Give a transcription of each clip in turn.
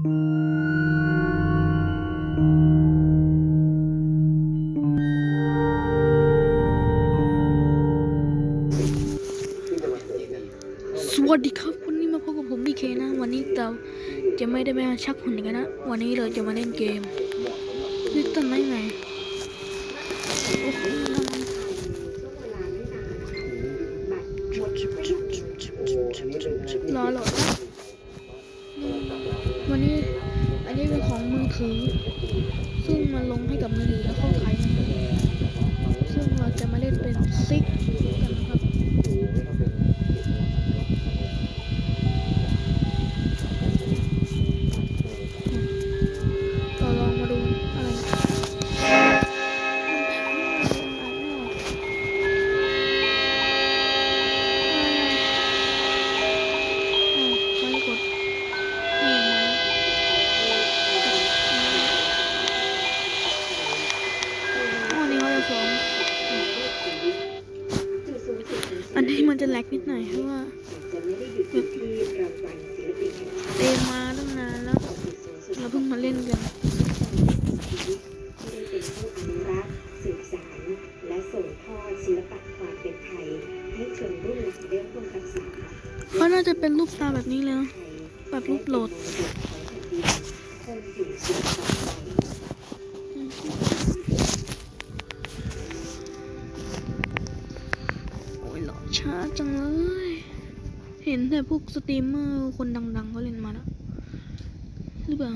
สวัสดีครับวันนี้มาพบกับผมดีเคนะ วันนี้เราจะไม่ได้มาชักหุ่นกันนะ วันนี้เราจะมาเล่นเกม กนิดหน่อยเพราะว่าแบบเตรียมมาตั้งนานแล้ว เราเพิ่งมาเล่นกันสืบสานและส่งทอดศิลปะความเป็นไทย ให้ชนรุ่นหลังได้ร่วมรักษาเพราะน่าจะเป็นรูปตาแบบนี้เลยนะไทยแบบรูปโหลดคงอยู่สืบต่อไป ช้าจังเลย เห็นแต่พวกสตรีมเมอร์คนดังๆเขาเล่นมาแล้วหรือเปล่า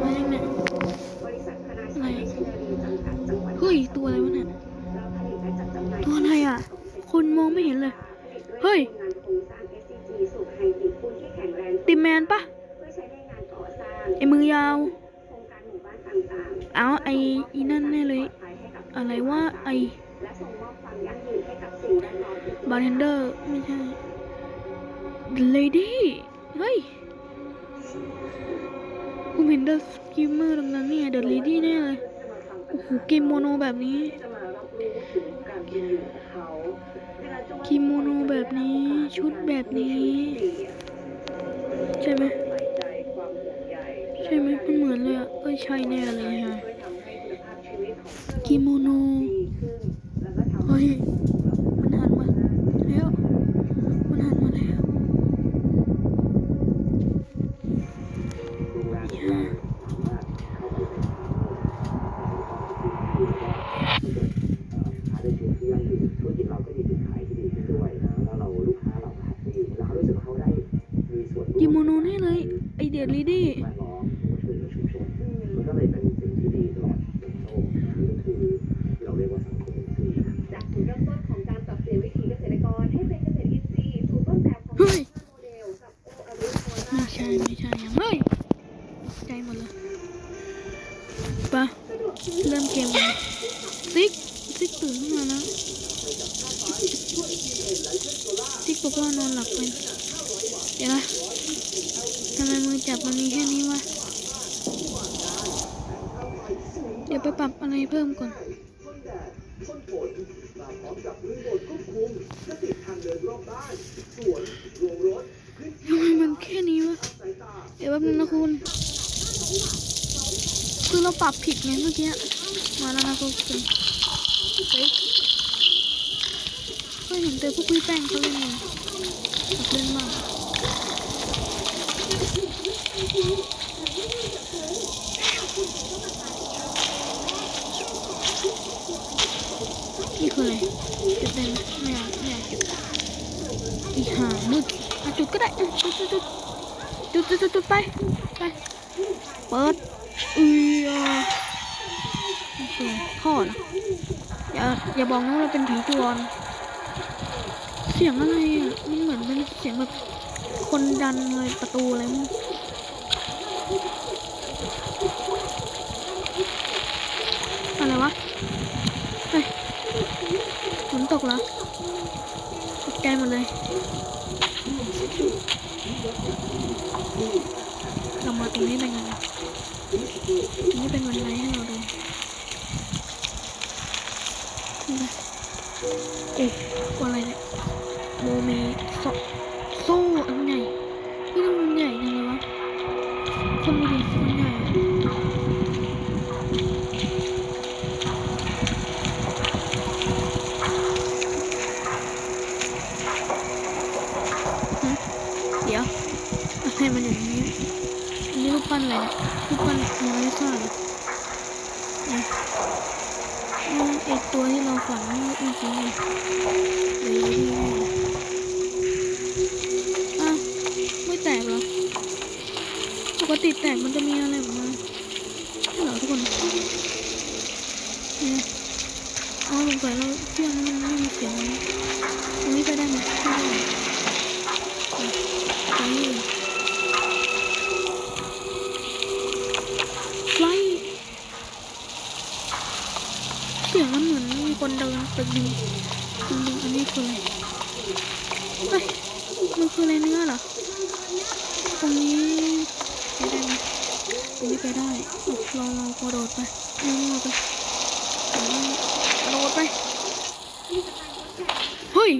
มายังเนี่ยบริษัทพนาชัยมิชนารีจำกัดจังหวัดเฮ้ย ตัวอะไรวะเนี่ยเราผลิตและจัดจำหน่ายตัวอะไรอะ คนมองไม่เห็นเลย เฮ้ยตีแมแมนปะเพื่อใช้ในงานก่อสร้างไอมือยาวอ้านต่างๆเอาไออีนั่นแน่เลย อะไรว่าไอบาร์เทนเดอร์ไม่ใช่เลดี้เฮ้ยผมเห็นเดอะสกิมเมอร์ตรงนั้นเนี่ยเดอะเลดี้แน่เลยโอ้โหกิโมโนแบบนี้จะมารับรู้ถึงการเป็นอยู่ของเขาเวลาจะว่ากิโมโนแบบนี้ชุดแบบนี้ ใช่ไหมใส่ใจความห่วงใยใช่ไหมมันเหมือนเลยอะเอ้ยใช่แน่เลยฮะ กิโมโนเฮ้ยมันหันมาแล้วมันหันมาแล้วกิโมโนให้เลยไอเดียลีดี บมันมีแค่นี้วะเดี๋ยวไปปรับอะไรเพิ่มก่อนทำไมมันแค่นี้วะ เดี๋ยวแป๊บนึงนะคุณ คือเราปรับผิดไงเมื่อกี้ มาแล้วนะคุณเฮ้ยเห็นแต่พวกพี่แป้งเขาเล่นไงอยเล่นมาก นี่คืออะไรจุดได้ไมไม่เอาไม่อยากจุดอีหามืดจุดก็ได้จุดจุดจุดจุดจุดจุดไปไปเปิดอือโอเคท่อนะอย่าอย่าบอกนะว่าเราเป็นผีจวนเสียงอะไรอะมันเหมือนเป็นเสียงแบบคนดันเลยประตูอะไรมั้ง อะไรวะเฮ้ยฝนตกเหรอตกใจหมดเลยเรามาตรงนี้เป็นไงนะตรงนี้เป็นวันไรให้เราดู มันน้อยกว่านะไอ,อ,อ,อตัวที่เราฝันนี่อีกเลยที่อไม่แตกหรอ ปกติแตกมันจะมีอะไรบ้อกมาใช่เหรอทุกคนเนี่ยอ๋อสงสัยเราเชื่อมันไม่มีเสียงนะตรงนี้ไปได้ไหมไม่ได้ไปไปนี่ไฟเสียงมันเหมือนมีคนเดินตึกดึงตึกดึงอันนี้คืออะไรเฮ้ยมันคืออะไรเนื้อเหรอตรงนี้ไปได้ไหมตรงนี้ไปได้ลองลองกระโดดไปลองกระโดดไปกระโดดไปเฮ้ย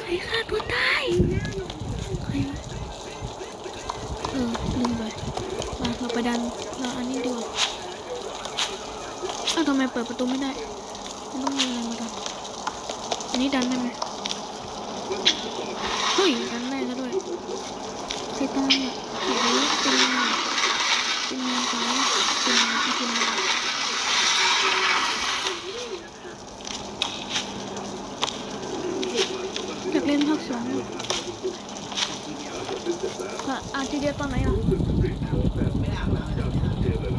ใครฆ่าตัวตายใครเออลืมไปมาเราไปดันเราอันนี้ดีกว่า อ้าวทำไมเปิดประตูไม่ได้มันต้องมีอะไรมาดันอันนี้ดันได้ไหมเฮ้ยดันได้แล้วด้วยใครตายอะเดี๋ยวนี้เป็นเป็นไงตาเป็นเป็นอยากเล่นภาคสองอะค่ะอาทีเดียวตอนไหนอะ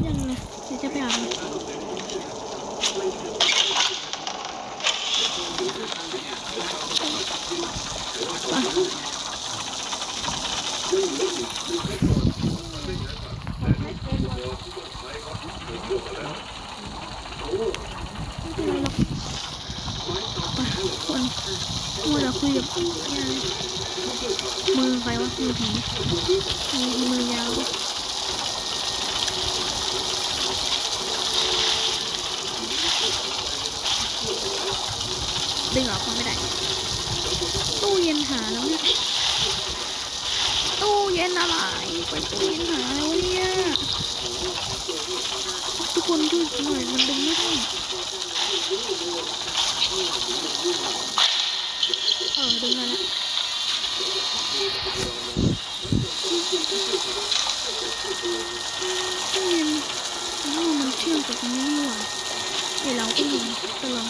ยังไงเดี๋ยวจะไปอ่าน อะไม่เป็นไรหรอกไปคนมัวแต่คุยกับยายมือใครวะมือผีมือยาว ดึงออกก็ไม่ได้ ตู้เย็นหาแล้วเนี่ย ตู้เย็นอะไรไปตู้เย็นหาแล้วะเนี่ยทุกคนช่วยหน่อยมันดึงไม่ได้เออดึงมาแล้วตู้เย็นอ้าวมันเชื่อมกับตรงนี้ว่า เดี๋ยวเราก็ยิงจะลอง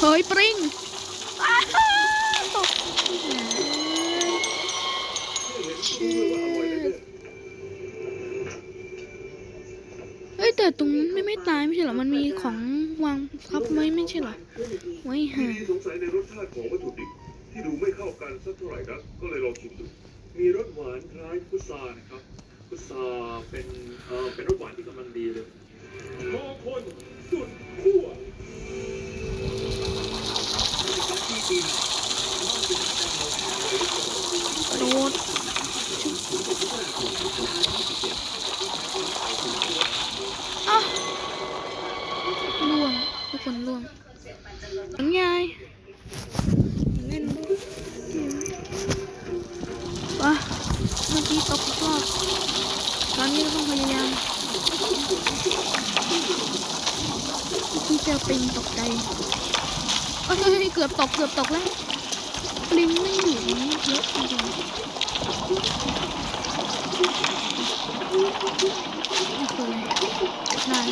เฮ้ยปริงตกชื่อเฮ้ยแต่ตรงนั้นไม่ไม่ตายไม่ใช่เหรอ มันมีของวางทับไว้ไม่ใช่เหรอ ไว้หาสงสัยในรสชาติของวัตถุดิบที่ดูไม่เข้ากันสักเท่าไหร่นักก็เลยลองชิมดู มีรสหวานคล้ายพุทรานะครับ พุทราเป็นเอ่อเป็นรสหวานที่กำลังดีเลยมงคลสุดขั้วโดดอะล่วงทุกคนล่วงอันยายเล่นปะเมื่อกี้ตกรอบตอนนี้ต้องพยายามที่เจอปิงตกใจเอ้ยเกือบตกเกือบตกแล้วปลิงไม่อยู่นนี้เยอะจริงๆนี่คืออะไรนานไ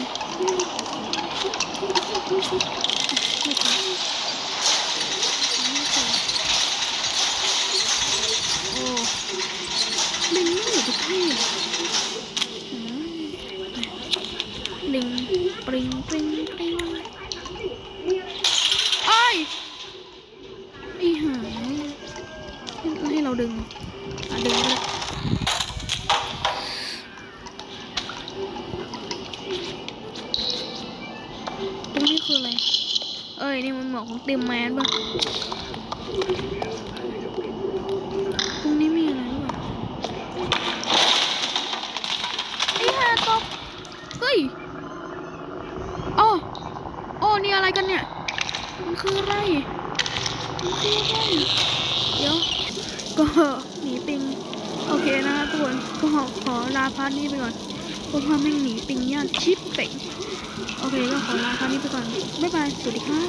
ม่ทันไม่ทันโอ้ป ลิงไม่อยู่ทุกที่เลยอืมปลิงปลิงปลิงปลิงไอ้ยไอ้ห่าให้เราดึงอะดึงก็ได้ตรงนี้คืออะไร เอ้ย นี่มันหมวกของติมแมนป่ะ ตรงนี้มีอะไรหรือเปล่าไอ้ห่าตก เฮ้ยโอ้โอ้ นี่อะไรกันเนี่ย มันคืออะไร มันคืออะไร เดี๋ยว ก็หนีปิง โอเคนะคะทุกคน ก็ขอขอลาพาร์ทนี้ไปก่อนเพราะว่าแม่งหนีปิงยากชิปเป่งโอเค ก็ขอลาพาร์ทนี้ไปก่อน บ๊ายบาย สวัสดีครับ